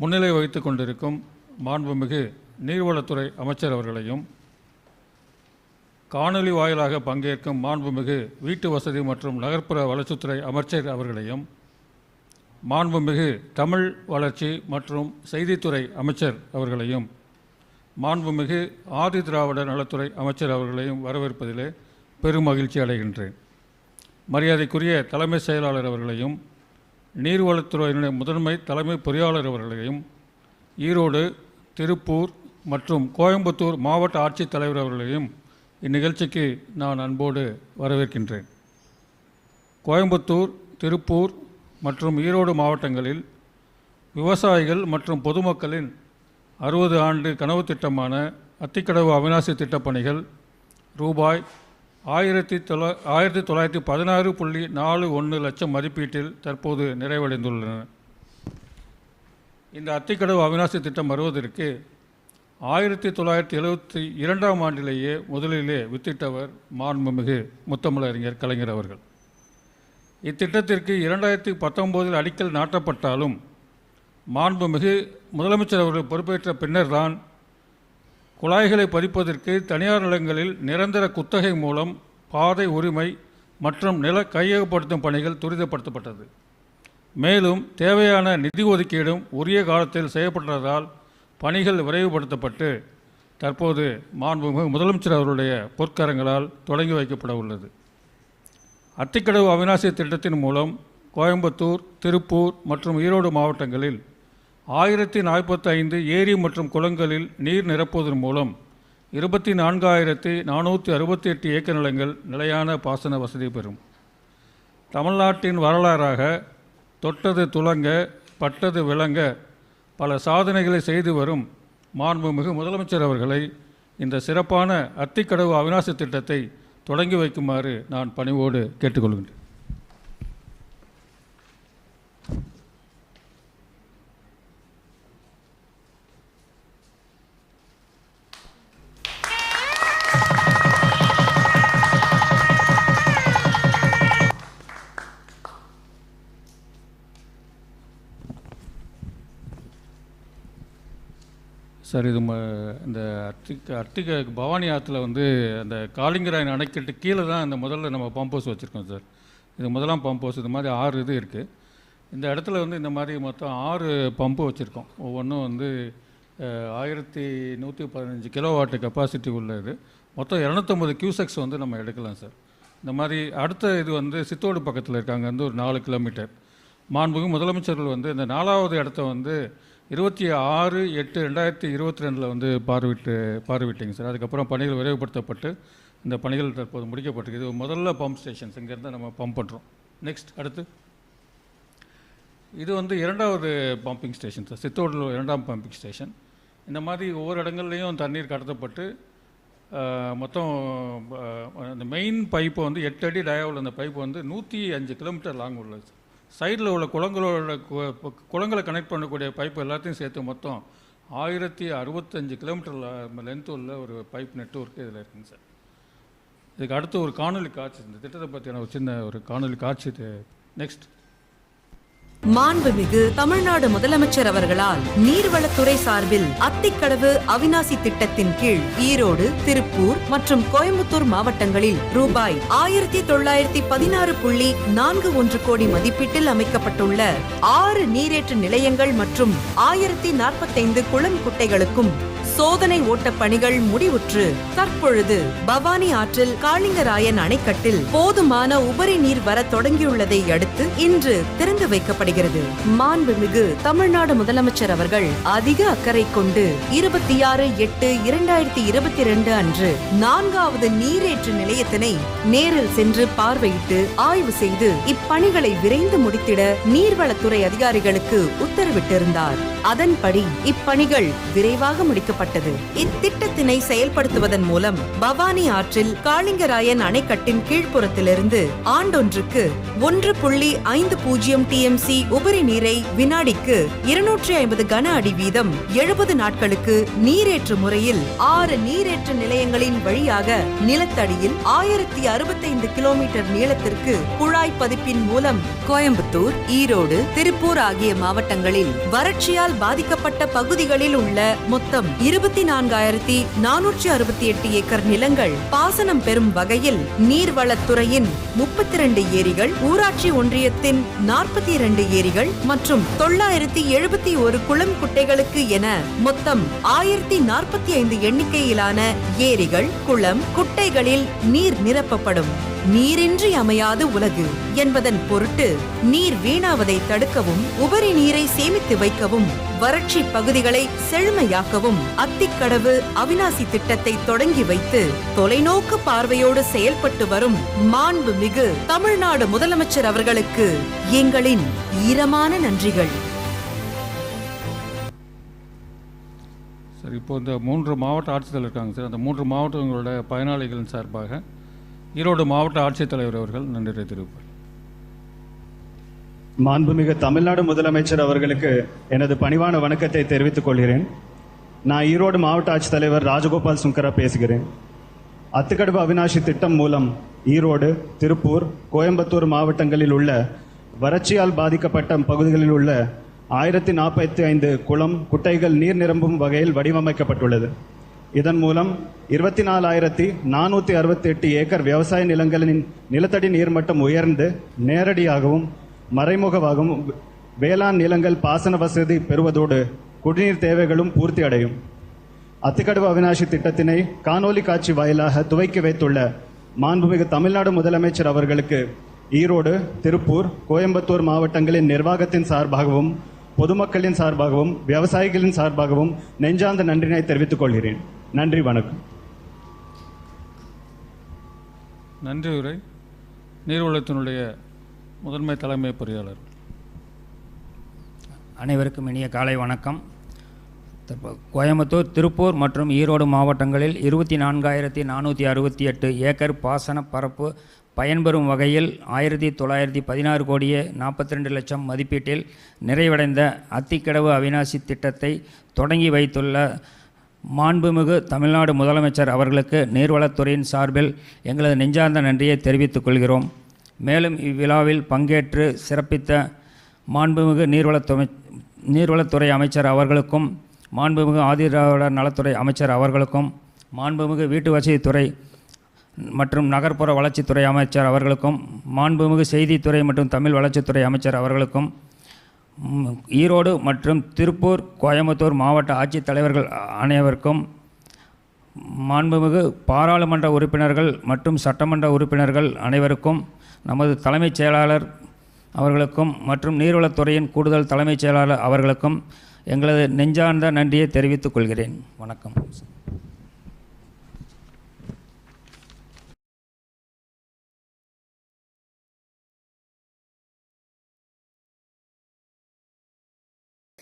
முன்னிலை வகித்து கொண்டிருக்கும் மாண்புமிகு நீர்வளத்துறை அமைச்சர் அவர்களையும் காணொலி வாயிலாக பங்கேற்கும் மாண்புமிகு வீட்டு வசதி மற்றும் நகர்ப்புற வளர்ச்சித்துறை அமைச்சர் அவர்களையும் மாண்புமிகு தமிழ் வளர்ச்சி மற்றும் செய்தித்துறை அமைச்சர் அவர்களையும் மாண்புமிகு ஆதி திராவிட நலத்துறை அமைச்சர் அவர்களையும் வரவேற்பதிலே பெரும் மகிழ்ச்சி அடைகின்றேன். மரியாதைக்குரிய தலைமை செயலாளர் அவர்களையும் நீர்வளத்துறையினுடைய முதன்மை தலைமை பொறியாளர் அவர்களையும் ஈரோடு திருப்பூர் மற்றும் கோயம்புத்தூர் மாவட்ட ஆட்சித்தலைவர் அவர்களையும் இந்நிகழ்ச்சிக்கு நான் அன்போடு வரவேற்கின்றேன். கோயம்புத்தூர் திருப்பூர் மற்றும் ஈரோடு மாவட்டங்களில் விவசாயிகள் மற்றும் பொதுமக்களின் அறுபது ஆண்டு கனவு திட்டமான அத்திக்கடவு அவிநாசி திட்டப்பணிகள் ரூபாய் ஆயிரத்தி தொள்ளா ஆயிரத்தி தொள்ளாயிரத்தி பதினாறு புள்ளி நாலு ஒன்று லட்சம் மதிப்பீட்டில் தற்போது நிறைவடைந்துள்ளன. இந்த அத்திக்கடவு அவிநாசி திட்டம் வருவதற்கு ஆயிரத்தி தொள்ளாயிரத்தி எழுபத்தி இரண்டாம் ஆண்டிலேயே முதலிலே வித்திட்டவர் மாண்புமிகு முத்தமிழறிஞர் கலைஞர் அவர்கள். இத்திட்டத்திற்கு இரண்டாயிரத்தி பத்தொம்போதில் அடிக்கல் நாட்டப்பட்டாலும் மாண்புமிகு முதலமைச்சர் அவர்கள் பொறுப்பேற்ற பின்னர்தான் குழாய்களை பதிப்பதற்கு தனியார் நிலங்களில் நிரந்தர குத்தகை மூலம் பாதை உரிமை மற்றும் நில கையகப்படுத்தும் பணிகள் துரிதப்படுத்தப்பட்டது. மேலும் தேவையான நிதி ஒதுக்கீடும் உரிய காலத்தில் செய்யப்பட்டதால் பணிகள் விரைவுபடுத்தப்பட்டு தற்போது மாண்புமிகு முதலமைச்சர் அவருடைய பொற்கரங்களால் தொடங்கி வைக்கப்பட உள்ளது. அத்திக்கடவு அவிநாசி திட்டத்தின் மூலம் கோயம்புத்தூர் திருப்பூர் மற்றும் ஈரோடு மாவட்டங்களில் ஆயிரத்தி நாற்பத்தைந்து ஏரி மற்றும் குளங்களில் நீர் நிரப்புவதன் மூலம் இருபத்தி நான்காயிரத்தி நானூற்றி அறுபத்தி எட்டு ஏக்கர் நிலங்கள் நிலையான பாசன வசதி பெறும். தமிழ்நாட்டின் வரலாறாக தொட்டது துலங்க பட்டது விளங்க பல சாதனைகளை செய்து வரும் மாண்புமிகு முதலமைச்சர் அவர்களை இந்த சிறப்பான அத்திக்கடவு அவிநாசி திட்டத்தை தொடங்கி வைக்குமாறு நான் பணிவோடு கேட்டுக்கொள்கின்றேன். சார் இது ம இந்த அர்த்திக அர்த்திக பவானி ஆற்றுல வந்து அந்த காளிங்கராயன் அணைக்கட்டு கீழே தான் இந்த முதல்ல நம்ம பம்ப் ஹவுஸ் வச்சுருக்கோம் சார். இது முதலாம் பம்ப் ஹவுஸ் இது மாதிரி ஆறு இது இருக்குது இந்த இடத்துல வந்து இந்த மாதிரி மொத்தம் ஆறு பம்பு வச்சுருக்கோம். ஒவ்வொன்றும் வந்து ஆயிரத்தி நூற்றி பதினஞ்சு கிலோ வாட்டு கெப்பாசிட்டி உள்ளது. மொத்தம் இரநூத்தம்பது கியூசெக்ஸ் வந்து நம்ம எடுக்கலாம் சார். இந்த மாதிரி அடுத்த இது வந்து சித்தோடு பக்கத்தில் இருக்காங்க வந்து ஒரு நாலு கிலோமீட்டர் மாண்புகு முதலமைச்சர்கள் வந்து இந்த நாலாவது இடத்த வந்து இருபத்தி ஆறு எட்டு ரெண்டாயிரத்தி இருபத்தி ரெண்டில் வந்து பார்வையிட்டு பார்வையிட்டீங்க சார். அதுக்கப்புறம் பணிகள் விரைவுபடுத்தப்பட்டு இந்த பணிகள் தற்போது முடிக்கப்பட்டிருக்கு இது முதல்ல பம்ப் ஸ்டேஷன்ஸ் இங்கேருந்து நம்ம பம்ப் பண்ணுறோம் நெக்ஸ்ட் அடுத்து. இது வந்து இரண்டாவது பம்பிங் ஸ்டேஷன் சார். சித்தோடில் இரண்டாம் பம்பிங் ஸ்டேஷன் இந்த மாதிரி ஒவ்வொரு இடங்கள்லையும் தண்ணீர் கடத்தப்பட்டு மொத்தம் இந்த அந்த மெயின் பைப்பு வந்து எட்டு அடி டயாவில் அந்த பைப்பு வந்து நூற்றி அஞ்சு கிலோமீட்டர் லாங் உள்ளது சைடில் உள்ள குளங்களோட குளங்களை கனெக்ட் பண்ணக்கூடிய பைப்பு எல்லாத்தையும் சேர்த்து மொத்தம் ஆயிரத்தி அறுபத்தஞ்சு கிலோமீட்டர் லென்த் உள்ள ஒரு பைப் நெட்ஒர்க் இதில் இருக்குங்க சார். இதுக்கு அடுத்து ஒரு காணொலி காட்சி இந்த திட்டத்தை பற்றியான ஒரு சின்ன ஒரு காணொலி காட்சி நெக்ஸ்ட் மாண்புமிகு தமிழ்நாடு முதலமைச்சர் அவர்களால் நீர்வளத்துறை சார்பில் அத்திக்கடவு அவிநாசி திட்டத்தின் கீழ் ஈரோடு திருப்பூர் மற்றும் கோயம்புத்தூர் மாவட்டங்களில் ரூபாய் ஆயிரத்தி தொள்ளாயிரத்தி பதினாறு புள்ளி நான்கு ஒன்று கோடி மதிப்பீட்டில் அமைக்கப்பட்டுள்ள ஆறு நீரேற்று நிலையங்கள் மற்றும் ஆயிரத்தி நாற்பத்தைந்து குளம் குட்டைகளுக்கும் சோதனை ஓட்டப் பணிகள் முடிவுற்று தற்பொழுது பவானி ஆற்றில் காளிங்கராயன் அணைக்கட்டில் போதுமான உபரி நீர் வர தொடங்கியுள்ளதை அடுத்து இன்று திறந்து வைக்கப்படுகிறது. மாண்புமிகு தமிழ்நாடு முதலமைச்சர் அவர்கள் அதிக அக்கறை கொண்டு இருபத்தி ஆறு எட்டு இரண்டாயிரத்தி இருபத்தி ரெண்டு அன்று நான்காவது நீரேற்று நிலையத்தினை நேரில் சென்று பார்வையிட்டு ஆய்வு செய்து இப்பணிகளை விரைந்து முடித்திட நீர்வளத்துறை அதிகாரிகளுக்கு உத்தரவிட்டிருந்தார். அதன்படி இப்பணிகள் விரைவாக முடிக்கப்பட்டது. இத்திட்டத்தினை செயல்படுத்துவதன் மூலம் பவானி ஆற்றில் காளிங்கராயன் அணைக்கட்டின் கீழ்ப்புறத்திலிருந்து ஆண்டொன்றுக்கு ஒன்று புள்ளி ஐந்து பூஜ்ஜியம் டிஎம்சி உபரி நீரை வினாடிக்கு இருநூற்றி ஐம்பது கன அடி வீதம் எழுபது நாட்களுக்கு நீரேற்று முறையில் ஆறு நீரேற்று நிலையங்களின் வழியாக நிலத்தடியில் ஆயிரத்தி அறுபத்தைந்து கிலோமீட்டர் நீளத்திற்கு குழாய் பதிப்பின் மூலம் கோயம்புத்தூர் ஈரோடு திருப்பூர் ஆகிய மாவட்டங்களில் வறட்சியால் வறட்சியால் பாதிக்கப்பட்ட பகுதிகளில் உள்ள மொத்தம் இருபத்தி நான்காயிரத்தி நானூற்றி அறுபத்தி எட்டு ஏக்கர் நிலங்கள் பாசனம் பெறும் வகையில் நீர்வளத்துறையின் முப்பத்தி இரண்டு ஏரிகள் ஊராட்சி ஒன்றியத்தின் நாற்பத்தி இரண்டு ஏரிகள் மற்றும் தொள்ளாயிரத்தி எழுபத்தி ஒரு குளம் குட்டைகளுக்கு என மொத்தம் ஆயிரத்தி நாற்பத்தி ஐந்து எண்ணிக்கையிலான ஏரிகள் குளம் குட்டைகளில் நீர் நிரப்பப்படும். நீரின்றி அமையாது உலகு என்பதன் பொருட்டு நீர் வீணாவதை தடுக்கவும் உபரி நீரை சேமித்து வைக்கவும் வறட்சி பகுதிகளை செழுமையாக்கவும் அத்திக்கடவு அவினாசி திட்டத்தை தொடங்கி வைத்து தொலைநோக்கு பார்வையோடு செயல்பட்டு வரும் மாண்புமிகு தமிழ்நாடு முதலமைச்சர் அவர்களுக்கு எங்களின் ஈரமான நன்றிகள். சார் இப்போ இந்த மூன்று மாவட்ட ஆட்சித்தலைவர் இருக்காங்க சார். அந்த மூன்று மாவட்டங்களோட பயனாளிகளின் சார்பாக ஈரோடு மாவட்ட ஆட்சித்தலைவர் அவர்கள் நன்றி தெரிவிப்பார். மாண்புமிகு தமிழ்நாடு முதலமைச்சர் அவர்களுக்கு எனது பணிவான வணக்கத்தை தெரிவித்துக் கொள்கிறேன். நான் ஈரோடு மாவட்ட ஆட்சித்தலைவர் ராஜகோபால் சுங்கரா பேசுகிறேன். அத்துக்கடவு அவினாஷி திட்டம் மூலம் ஈரோடு திருப்பூர் கோயம்புத்தூர் மாவட்டங்களில் உள்ள வறட்சியால் பாதிக்கப்பட்ட பகுதிகளில் உள்ள ஆயிரத்தி நாற்பத்தி ஐந்து குளம் குட்டைகள் நீர் நிரம்பும் வகையில் வடிவமைக்கப்பட்டுள்ளது. இதன் மூலம் இருபத்தி நாலாயிரத்தி நானூற்றி அறுபத்தி எட்டு ஏக்கர் விவசாய நிலங்களின் நிலத்தடி நீர்மட்டம் உயர்ந்து நேரடியாகவும் மறைமுகமாகவும் வேளாண் நிலங்கள் பாசன வசதி பெறுவதோடு குடிநீர் தேவைகளும் பூர்த்தி அடையும். அத்திக்கடவு அவினாசி திட்டத்தினை காணொலி காட்சி வாயிலாக துவக்கி வைத்துள்ள மாண்புமிகு தமிழ்நாடு முதலமைச்சர் அவர்களுக்கு ஈரோடு திருப்பூர் கோயம்புத்தூர் மாவட்டங்களின் நிர்வாகத்தின் சார்பாகவும் பொதுமக்களின் சார்பாகவும் விவசாயிகளின் சார்பாகவும் நெஞ்சார்ந்த நன்றினை தெரிவித்துக் கொள்கிறேன். நன்றி வணக்கம். நன்றி உரை. நீர்வளத்தினுடைய முதன்மை தலைமை பொறியாளர். அனைவருக்கும் இனிய காலை வணக்கம். கோயம்புத்தூர் திருப்பூர் மற்றும் ஈரோடு மாவட்டங்களில் இருபத்தி நான்காயிரத்தி நானூற்றி அறுபத்தி எட்டு ஏக்கர் பாசன பரப்பு பயன்பெறும் வகையில் ஆயிரத்தி தொள்ளாயிரத்தி பதினாறு கோடியே நாற்பத்தி ரெண்டு லட்சம் மதிப்பீட்டில் நிறைவடைந்த அத்திக்கடவு அவிநாசி திட்டத்தை தொடங்கி வைத்துள்ள மாண்புமிகு தமிழ்நாடு முதலமைச்சர் அவர்களுக்கு நீர்வளத்துறையின் சார்பில் எங்களது நெஞ்சார்ந்த நன்றியை தெரிவித்துக் கொள்கிறோம். மேலும் இவ்விழாவில் பங்கேற்று சிறப்பித்த மாண்புமிகு நீர்வளத்துறை நீர்வளத்துறை அமைச்சர் அவர்களுக்கும் மாண்புமிகு ஆதிராவிடர் நலத்துறை அமைச்சர் அவர்களுக்கும் மாண்புமிகு வீட்டு வசதித்துறை மற்றும் நகர்ப்புற வளர்ச்சித்துறை அமைச்சர் அவர்களுக்கும் மாண்புமிகு செய்தித்துறை மற்றும் தமிழ் வளர்ச்சித்துறை அமைச்சர் அவர்களுக்கும் ஈரோடு மற்றும் திருப்பூர் கோயம்புத்தூர் மாவட்ட ஆட்சித்தலைவர்கள் அனைவருக்கும் மாண்புமிகு பாராளுமன்ற உறுப்பினர்கள் மற்றும் சட்டமன்ற உறுப்பினர்கள் அனைவருக்கும் நமது தலைமைச் செயலாளர் அவர்களுக்கும் மற்றும் நீர்வளத்துறையின் கூடுதல் தலைமைச் செயலாளர் அவர்களுக்கும் எங்களது நெஞ்சார்ந்த நன்றியை தெரிவித்துக் கொள்கிறேன். வணக்கம்.